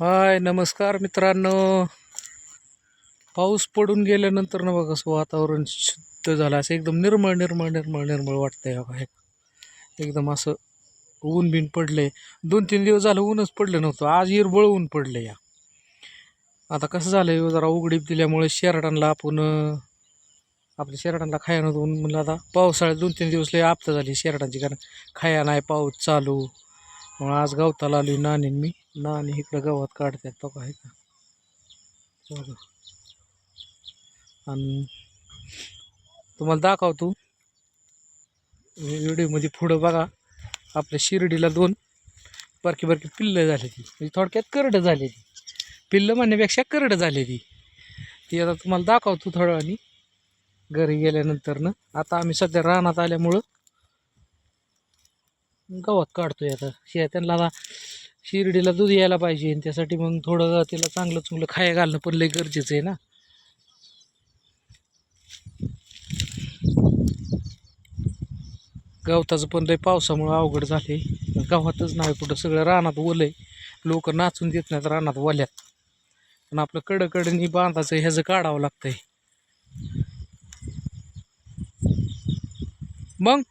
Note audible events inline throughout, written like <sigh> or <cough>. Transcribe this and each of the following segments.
हाय नमस्कार मित्रांनो. पाऊस पडून गेल्यानंतर ना बघा असं वातावरण शुद्ध झालं. असं एकदम निर्मळ निर्मळ निर्मळ निर्मळ वाटतंय हो बघा हे एकदम असं ऊन बिन पडले दोन तीन दिवस झालं ऊनच पडलं नव्हतं. आज इरबळ ऊन पडलं या. आता कसं झालं हो, जरा उघडीप दिल्यामुळे शेरडांना आपण आपल्या शेरडांना खाया नव्हतं ऊन म्हणलं आता पावसाळ्यात दोन तीन दिवस लय आपता झाली शेरडांची. कारण खाया नाही पाऊस चालू. मग आज गवताला आली नाणी मी. नाणी इकडं गवत काढतात तो काय का? आणि तुम्हाला दाखवतो. व्हिडिओमध्ये पुढं बघा. आपल्या शिर्डीला दोन बारकी बारकी पिल्लं झाली ती. म्हणजे थोडक्यात करडं झाली ती. पिल्लं म्हणण्यापेक्षा करडं झाली ती. ती आता तुम्हाला दाखवतो थोड्या आणि घरी गेल्यानंतरनं. आता आम्ही सध्या रानात आल्यामुळं गवत काढतोय आता. शे त्यांना आता शिर्डीला दूध यायला पाहिजे आणि त्यासाठी मग थोडं तिला चांगलं चुंगलं खाया घालणं पण लय गरजेचं आहे ना. गवताचं पण लय पावसामुळं अवघड झाले गावातच नाही कुठं सगळं रानात ओलंय. लोक नाचून देत नाहीत रानात ओल्यात. पण आपलं कडकडनी बांधाचं ह्याचं काढावं लागतंय. मग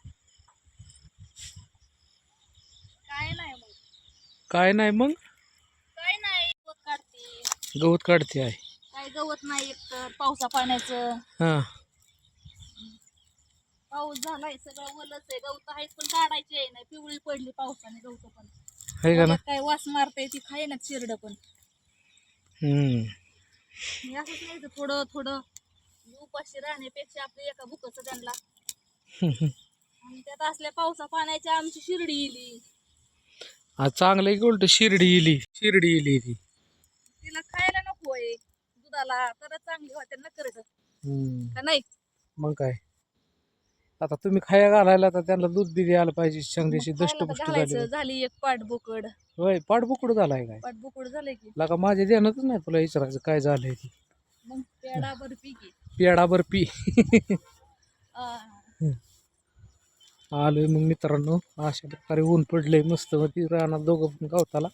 काय नाही मग काय नाही मग? काय नाही गवत काढते. गवत काढते आहे. काय गवत नाही एक तर पावसा पाण्याचं. हां. पाऊस झालाय सगळं ओलच आहे. गवत आहेत पण काढायची आहे नाही पिवळी पडली पावसाने गवत पण. आहे का ना? त्यात काय वास मारते ती खाय ना चिरड पण. हम्म. हे असंच नाही तर थोडं थोडं. उपाशी राहण्यापेक्षा आपलं एका बुकाचं त्यांना आणि त्यात असल्या पावसा पाण्याची आमची शिर्डी इली. आज चांगलं की उलट शिर्डी इली. शिर्डी इली ती. तिला खायला नको आहे दुधाला. तरच चांगली होते ना करत हम्म. का नाही? मग काय? आता तुम्ही खाया घालायला तर त्यांना दूध बी द्यायला पाहिजे चांगलीशी मग खायला तर दष्टपुष्ट घालायचं. झाली एक पाठ बोकड. होय पाठबुकड झालाय काय? पाठ बोकड झालंय की. लका माझ्या ध्यानातच नाही तुला विचारायचं काय झालंय ती. मग पेडा बर्फी की. पेडा बर्फी आ, आलो आहे मग मित्रांनो. अशा प्रकारे ऊन पडलंय मस्त मग ती रानात दोघं पण गवताला.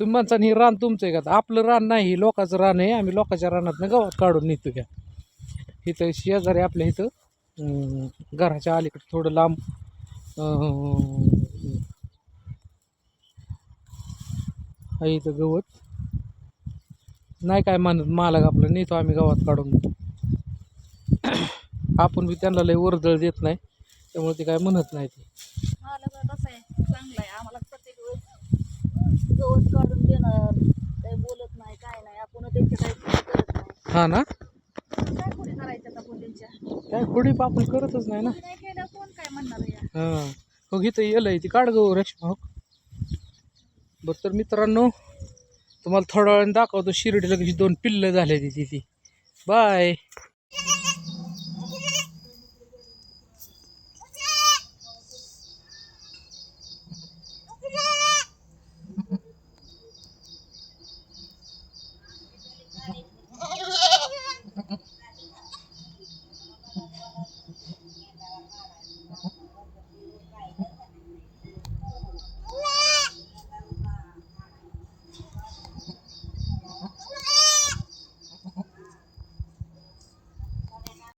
तुम्ही म्हणता ही रान तुमचं आहे का? आपलं रान नाही हे लोकांचं रान आहे. आम्ही लोकांच्या रानातनं गवत काढून नेतो घ्या इथं शेजारी आपल्या इथं घराच्या अलीकडे थोडं लांब आहे इथं गवत. नाही काय म्हणत मालक आपलं नेतो आम्ही गावात काढून <coughs> आपण बी त्यांना लय वर्दळ देत नाही. त्यामुळे ते काय म्हणत नाही ते. आहे? चांगलं आहे. आम्हाला प्रत्येक वेळेस गवत काढून देणार. काही बोलत नाही काय नाही. आपण त्यांच्या काही पुढे करत नाही. हा ना? काय पुढे करायचं आपण त्यांच्या? काय खोडी आपण करतच नाही ना? पुढे नाही केलं कोण काय म्हणणार आहे या? हां. हो इथं येलंय ती. काढ गो रेशमा. हो. बरं तर मित्रांनो तुम्हाला थोड्या वेळाने दाखवतो. शिर्डीला कशी दोन पिल्लं झाले ती ती बाय.